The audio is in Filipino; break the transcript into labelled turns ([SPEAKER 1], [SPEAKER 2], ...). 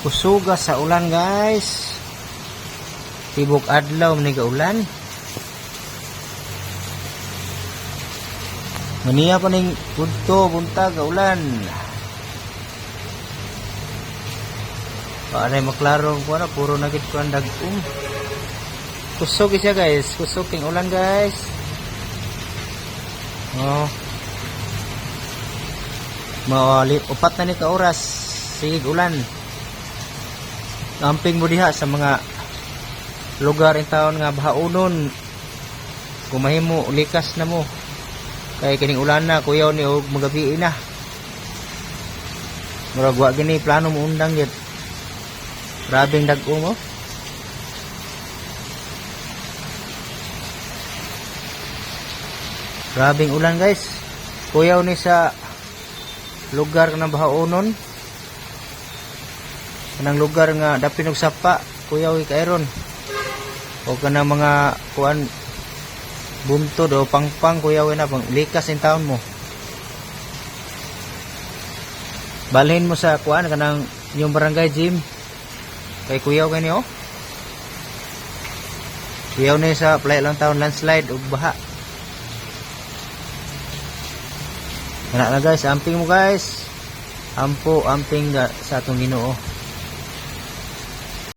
[SPEAKER 1] kusuga sa ulan guys. Tibok adlaw ni ulan. Maniya pa ning punto buntag ga ulan. Para maklaro ko na puro nagit ko ang dagkong kusog siya guys. Kusog king ulan guys. Oh. Mawali, upat na ni ka oras. Sige ulan Amping mo diha sa mga lugar in taon nga bahaunon. Kumahimo likas na mo. Kay kining ulan na kuyaw ni og magabi na. Murag wa gini plano mo undang yun. Grabing dag-o mo grabing ulan guys. Kuyaw ni sa lugar ng bahaunon kanang lugar nga dapin og sapa kuyaw kairon o kanang mga kuan buntod o pangpang kuyaw na pang likas in taon mo. Balhin mo sa kuan kanang yung barangay gym. Kay kuyaw kay oh. Kuyaw ni sa play lang taon landslide ug baha. Kana na guys, amping mo guys. Ampo, amping sa atong Ginoo.